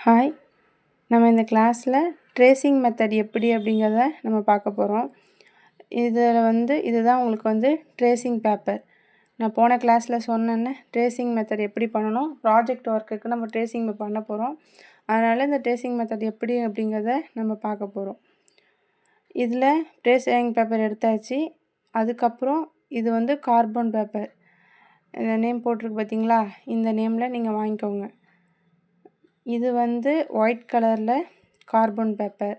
Hi நம்ம இந்த கிளாஸில் ட்ரேசிங் மெத்தட் எப்படி அப்படிங்கிறத நம்ம பார்க்க போகிறோம் இதில் வந்து இதுதான் உங்களுக்கு வந்து ட்ரேசிங் பேப்பர் நான் போன கிளாஸில் சொன்னேன்னு ட்ரேசிங் மெத்தட் எப்படி பண்ணணும்? ப்ராஜெக்ட் ஒர்க்குக்கு நம்ம ட்ரேசிங் பண்ண போகிறோம் அதனால் இந்த ட்ரேசிங் மெத்தட் எப்படி அப்படிங்கிறத நம்ம பார்க்க போகிறோம் இதில் ட்ரேசிங் பேப்பர் எடுத்தாச்சு. அதுக்கப்புறம் இது வந்து கார்பன் பேப்பர் இந்த நேம் போட்டிருக்கு பார்த்தீங்களா இந்த நேமில் நீங்கள் வாங்கிக்கோங்க. இது வந்து ஒயிட் கலரில் கார்பன் பேப்பர்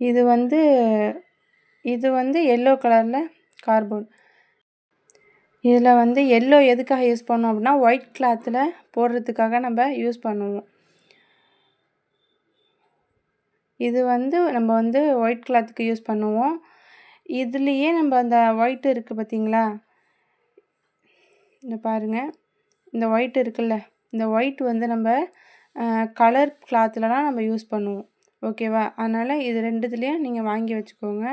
இது வந்து இது வந்து எல்லோ கலரில் கார்பன் இதில் வந்து எல்லோ எதுக்காக யூஸ் பண்ணோம் அப்படின்னா ஒயிட் கிளாத்தில் போடுறதுக்காக நம்ம யூஸ் பண்ணுவோம். இது வந்து நம்ம வந்து ஒயிட் கிளாத்துக்கு யூஸ் பண்ணுவோம். இதுலேயே நம்ம அந்த ஒயிட் இருக்குது பார்த்தீங்களா இந்த பாருங்கள் இந்த ஒயிட் இருக்குல்ல இந்த ஒயிட் வந்து நம்ம கலர் கிளாத்துலலாம் நம்ம யூஸ் பண்ணுவோம். ஓகேவா அதனால் இது ரெண்டுத்துலேயும் நீங்கள் வாங்கி வச்சுக்கோங்க.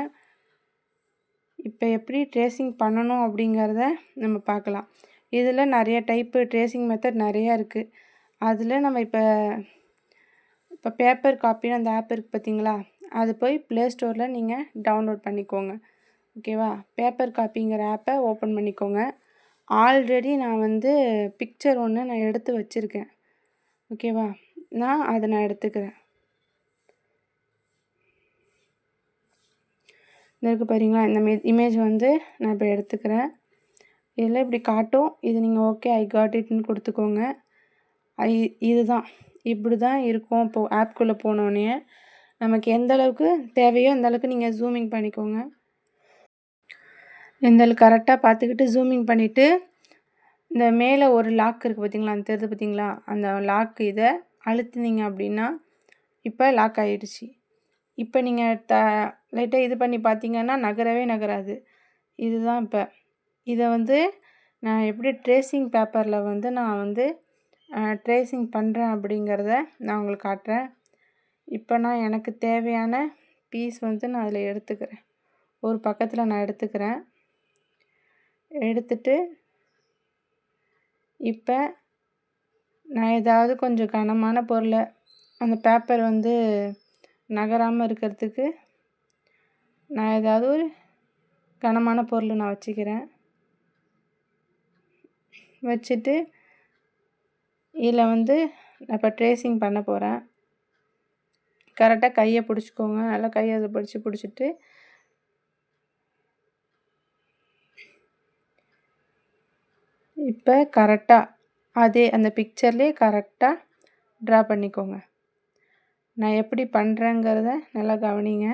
இப்போ எப்படி ட்ரேசிங் பண்ணணும் அப்படிங்கிறத நம்ம பார்க்கலாம். இதில் நிறைய டைப்பு ட்ரேசிங் மெத்தட் நிறையா இருக்குது அதில் நம்ம இப்போ இப்போ பேப்பர் காப்பின்னு அந்த ஆப் இருக்குது பார்த்தீங்களா? அது போய் ப்ளே ஸ்டோரில் நீங்கள் டவுன்லோட் பண்ணிக்கோங்க. ஓகேவா பேப்பர் காப்பிங்கிற ஆப்பை ஓப்பன் பண்ணிக்கோங்க. ஆல்ரெடி நான் வந்து பிக்சர் ஒன்று நான் எடுத்து வச்சுருக்கேன். ஓகேவா நான் அதை நான் எடுத்துக்கிறேன். இந்த இருக்குது பாருங்களா? இந்த மே இமேஜ் வந்து நான் இப்போ எடுத்துக்கிறேன். இதில் இப்படி காட்டும். இது நீங்கள் ஓகே ஐ காட் இட்னு கொடுத்துக்கோங்க. ஐ இதுதான். இப்படி தான் இருக்கும் இப்போது ஆப்குள்ளே போனோடனே நமக்கு எந்த அளவுக்கு தேவையோ அந்த அளவுக்கு நீங்கள் ஜூமிங் பண்ணிக்கோங்க. இந்த கரெக்டாக பார்த்துக்கிட்டு ஜூமிங் பண்ணிவிட்டு இந்த மேலே ஒரு லாக் இருக்குது பார்த்தீங்களா அந்த தெரியுது பார்த்தீங்களா அந்த லாக் இதை அழுத்துனீங்க அப்படின்னா இப்போ லாக் ஆகிடுச்சு இப்போ நீங்கள் த லைட்டாக இது பண்ணி பார்த்தீங்கன்னா நகரவே நகராது. இதுதான் இப்போ. இதை வந்து நான் எப்படி ட்ரேசிங் பேப்பரில் வந்து நான் வந்து ட்ரேசிங் பண்ணுறேன் அப்படிங்கிறத நான் உங்களுக்கு காட்டுறேன். இப்போ நான் எனக்கு தேவையான பீஸ் வந்து நான் அதில் எடுத்துக்கிறேன். ஒரு பக்கத்தில் நான் எடுத்துக்கிறேன். எடுத்துட்டு இப்போ நான் ஏதாவது கொஞ்சம் கனமான பொருளை அந்த பேப்பர் வந்து நகராமல் இருக்கிறதுக்கு நான் ஏதாவது ஒரு கனமான பொருள் நான் வச்சுக்கிறேன். வச்சுட்டு இதில் வந்து நான் இப்போ ட்ரேசிங் பண்ண போகிறேன் கரெக்டாக கையை பிடிச்சிக்கோங்க. நல்லா கையை அதை பிடிச்சி பிடிச்சிட்டு இப்போ கரெக்டாக அதே அந்த பிக்சர்லேயே கரெக்டாக ட்ரா பண்ணிக்கோங்க. நான் எப்படி பண்ணுறேங்கிறத நல்லா கவனிங்க.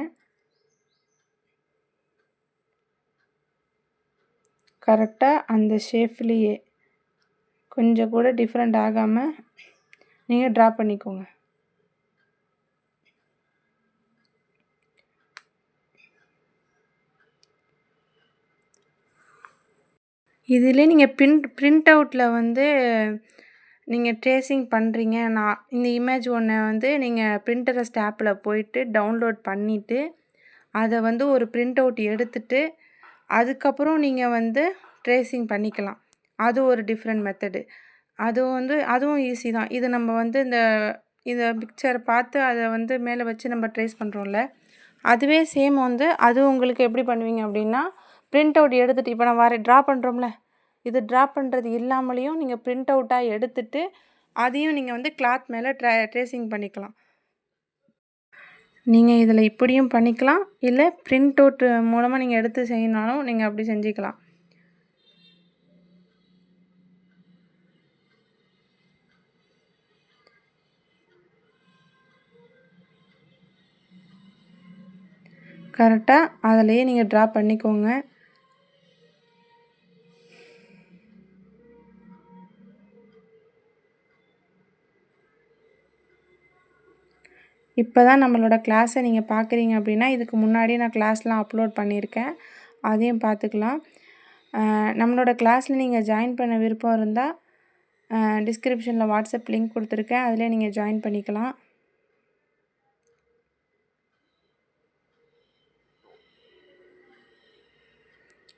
கரெக்டாக அந்த ஷேப்லேயே கொஞ்சம் கூட டிஃப்ரெண்ட் ஆகாமல் நீங்கள் ட்ரா பண்ணிக்கோங்க. இதிலே நீங்கள் பிரிண்ட் பிரிண்ட் அவுட்டில் வந்து நீங்கள் ட்ரேசிங் பண்ணுறீங்க நான் இந்த இமேஜ் ஒன்றை வந்து நீங்கள் பிரிண்டரஸ்ட் ஆப்பில் போயிட்டு டவுன்லோட் பண்ணிவிட்டு அதை வந்து ஒரு பிரிண்ட் அவுட் எடுத்துட்டு அதுக்கப்புறம் நீங்கள் வந்து ட்ரேசிங் பண்ணிக்கலாம். அது ஒரு டிஃப்ரெண்ட் மெத்தடு அதுவும் வந்து அதுவும் ஈஸி தான். இது நம்ம வந்து இந்த இந்த பிக்சரை பார்த்து அதை வந்து மேலே வச்சு நம்ம ட்ரேஸ் பண்ணுறோம்ல அதுவே சேம் வந்து அது உங்களுக்கு எப்படி பண்ணுவீங்க அப்படின்னா பிரிண்ட் அவுட் எடுத்துகிட்டு இப்போ நான் வர ட்ரா பண்ணுறோம்ல இது ட்ரா பண்ணுறது இல்லாமலேயும் நீங்கள் பிரிண்ட் அவுட்டாக எடுத்துட்டு அதையும் நீங்கள் வந்து கிளாத் மேலே ட்ரா ட்ரேசிங் பண்ணிக்கலாம். நீங்கள் இதில் இப்படியும் பண்ணிக்கலாம் இல்லை பிரிண்ட் அவுட் மூலமாக நீங்கள் எடுத்து செய்யணுனாலும் நீங்கள் அப்படி செஞ்சுக்கலாம். கரெக்டாக அதிலையே நீங்கள் ட்ரா பண்ணிக்கோங்க. இப்போ தான் நம்மளோட கிளாஸை நீங்கள் பார்க்குறீங்க அப்படின்னா இதுக்கு முன்னாடி நான் கிளாஸ்லாம் அப்லோட் பண்ணியிருக்கேன். அதையும் பார்த்துக்கலாம் நம்மளோட கிளாஸில் நீங்கள் ஜாயின் பண்ண விருப்பம் இருந்தால் டிஸ்கிரிப்ஷனில் வாட்ஸ்அப் லிங்க் கொடுத்துருக்கேன். அதிலே நீங்கள் ஜாயின் பண்ணிக்கலாம்.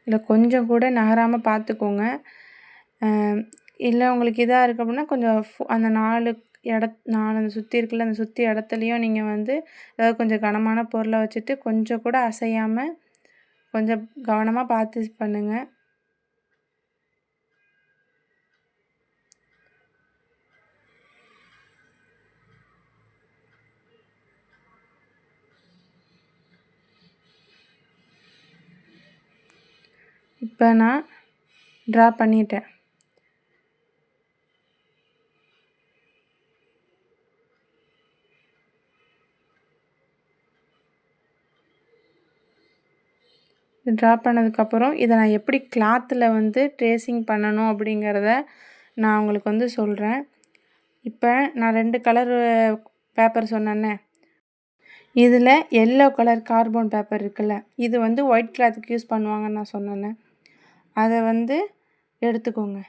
இல்லை கொஞ்சம் கூட நகராமல் பார்த்துக்கோங்க இல்லை உங்களுக்கு இதாக இருக்குது அப்படின்னா கொஞ்சம் அந்த நாலு இட நான் அந்த சுற்றி இருக்குல்ல அந்த சுற்றி இடத்துலையும் நீங்கள் வந்து ஏதாவது கொஞ்சம் கனமான பொருளை வச்சுட்டு கொஞ்சம் கூட அசையாமல் கொஞ்சம் கவனமாக பார்த்து பண்ணுங்கள் இப்போ நான் ட்ரா பண்ணிட்டேன். ட்ரா பண்ணதுக்கப்புறம் இதை நான் எப்படி கிளாத்தில் வந்து ட்ரேசிங் பண்ணணும் அப்படிங்கிறத நான் உங்களுக்கு வந்து சொல்கிறேன் இப்போ நான் ரெண்டு கலர் பேப்பர் சொன்னேன்னே. இதில் எல்லோ கலர் கார்பன் பேப்பர் இருக்குல்ல இது வந்து ஒயிட் கிளாத்துக்கு யூஸ் பண்ணுவாங்கன்னு நான் சொன்னேன்னே. அதை வந்து எடுத்துக்கோங்க.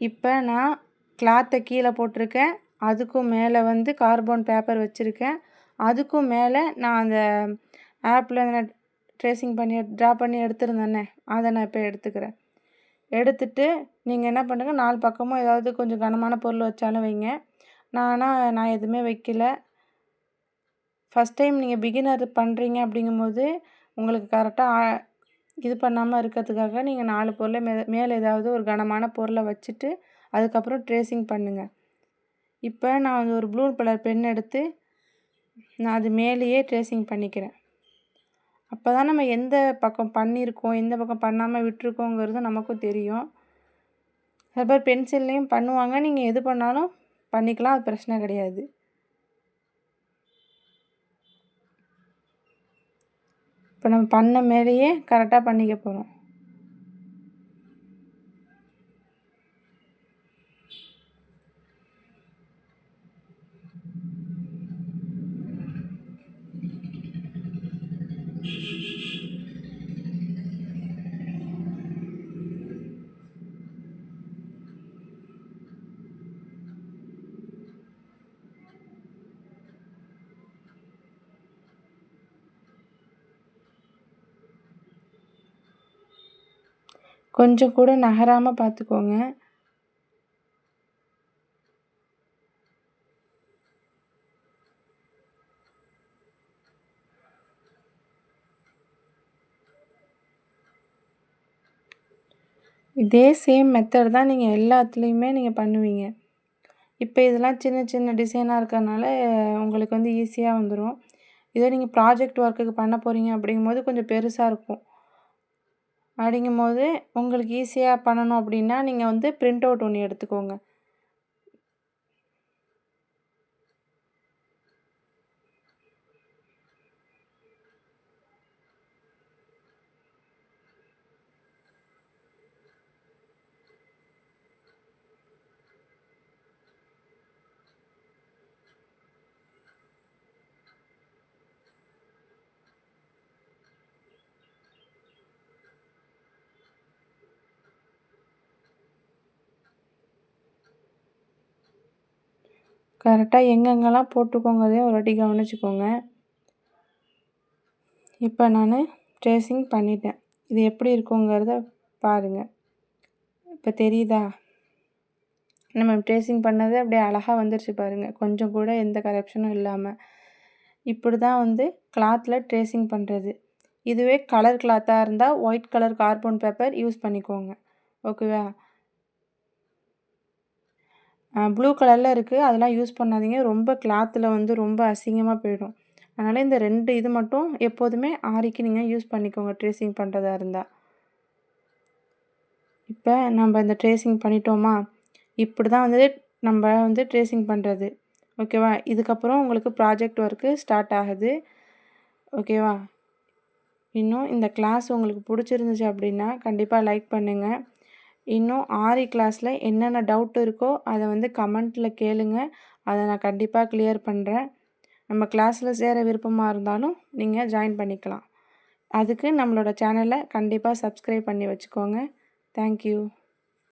இப்போ நான் கிளாத்தை கீழே போட்டிருக்கேன் அதுக்கும் மேலே வந்து கார்பன் பேப்பர் வச்சுருக்கேன் அதுக்கும் மேலே நான் அந்த ஆப்பில் ட்ரேசிங் பண்ணி ட்ரா பண்ணி எடுத்துருந்தேனே அதை நான் இப்போ எடுத்துக்கிறேன். எடுத்துட்டு நீங்கள் என்ன பண்ணுங்கள் நாலு பக்கமும் ஏதாவது கொஞ்சம் கனமான பொருள் வச்சாலும் வைங்க. நான் ஆனால் நான் எதுவுமே வைக்கல. ஃபஸ்ட் டைம் நீங்கள் பிகினர் பண்ணுறீங்க அப்படிங்கும்போது உங்களுக்கு கரெக்டாக இது பண்ணாமல் இருக்கிறதுக்காக நீங்கள் நாலு பொருளை மே மேலே ஏதாவது ஒரு கனமான பொருளை வச்சுட்டு அதுக்கப்புறம் ட்ரேசிங் பண்ணுங்கள் இப்போ நான் வந்து ஒரு ப்ளூ கலர் பென் எடுத்து நான் அது மேலேயே ட்ரேசிங் பண்ணிக்கிறேன். அப்போ தான் நம்ம எந்த பக்கம் பண்ணியிருக்கோம் எந்த பக்கம் பண்ணாமல் விட்டுருக்கோங்கிறது நமக்கும் தெரியும். சில பேர் பென்சில்லையும் பண்ணுவாங்க. நீங்கள் எது பண்ணாலும் பண்ணிக்கலாம். அது பிரச்சனை கிடையாது. இப்போ நம்ம பண்ண மேலேயே கரெக்டாக பண்ணிக்க போகிறோம் கொஞ்சம் கூட நகராமல் பார்த்துக்கோங்க இதே சேம் மெத்தட் தான் நீங்கள் எல்லாத்துலேயுமே நீங்கள் பண்ணுவீங்க. இப்போ இதெல்லாம் சின்ன சின்ன டிசைனாக இருக்கிறனால உங்களுக்கு வந்து ஈஸியாக வந்துடும் இதே நீங்கள் ப்ராஜெக்ட் ஒர்க்குக்கு பண்ண போகிறீங்க அப்படிங்கும்போது கொஞ்சம் பெருசாக இருக்கும். அப்படிங்கும்போது உங்களுக்கு ஈஸியாக பண்ணணும் அப்படின்னா நீங்கள் வந்து பிரிண்ட் அவுட் ஒன்று எடுத்துக்கோங்க. கரெக்டாக எங்கெங்கெல்லாம் போட்டுக்கோங்கிறதையும் ஒரு வாட்டி கவனிச்சுக்கோங்க. இப்போ நான் ட்ரேசிங் பண்ணிட்டேன். இது எப்படி இருக்குங்கிறத பாருங்கள் இப்போ தெரியுதா? நம்ம ட்ரேசிங் பண்ணது அப்படியே அழகாக வந்துருச்சு பாருங்கள் கொஞ்சம் கூட எந்த கரப்ஷனும் இல்லாமல் இப்படி தான் வந்து கிளாத்தில் ட்ரேசிங் பண்ணுறது இதுவே கலர் கிளாத்தாக இருந்தால் white colour carbon paper use பண்ணிக்கோங்க. ஓகேவா ப்ளூ கலரில் இருக்குது அதெல்லாம் யூஸ் பண்ணாதீங்க. ரொம்ப கிளாத்தில் வந்து ரொம்ப அசிங்கமாக போயிடும். அதனால் இந்த ரெண்டு இது மட்டும் எப்போதுமே ஆரிக்கு நீங்கள் யூஸ் பண்ணிக்கோங்க. ட்ரேசிங் பண்ணுறதா இருந்தால் இப்போ நம்ம இந்த ட்ரேசிங் பண்ணிட்டோமா? இப்படி தான் வந்து நம்ம வந்து ட்ரேசிங் பண்ணுறது ஓகேவா இதுக்கப்புறம் உங்களுக்கு ப்ராஜெக்ட் ஒர்க்கு ஸ்டார்ட் ஆகுது. ஓகேவா இன்னும் இந்த கிளாஸ் உங்களுக்கு பிடிச்சிருந்துச்சு அப்படின்னா கண்டிப்பாக லைக் பண்ணுங்கள் இன்னும் ஆரி கிளாஸில் என்னென்ன டவுட் இருக்கோ அதை வந்து கமெண்ட்டில் கேளுங்க. அதை நான் கண்டிப்பாக கிளியர் பண்ணுறேன் நம்ம கிளாஸில் சேர விருப்பமாக இருந்தாலும் நீங்கள் ஜாயின் பண்ணிக்கலாம். அதுக்கு நம்மளோட சேனலை கண்டிப்பாக சப்ஸ்கிரைப் பண்ணி வச்சுக்கோங்க. தேங்க்யூ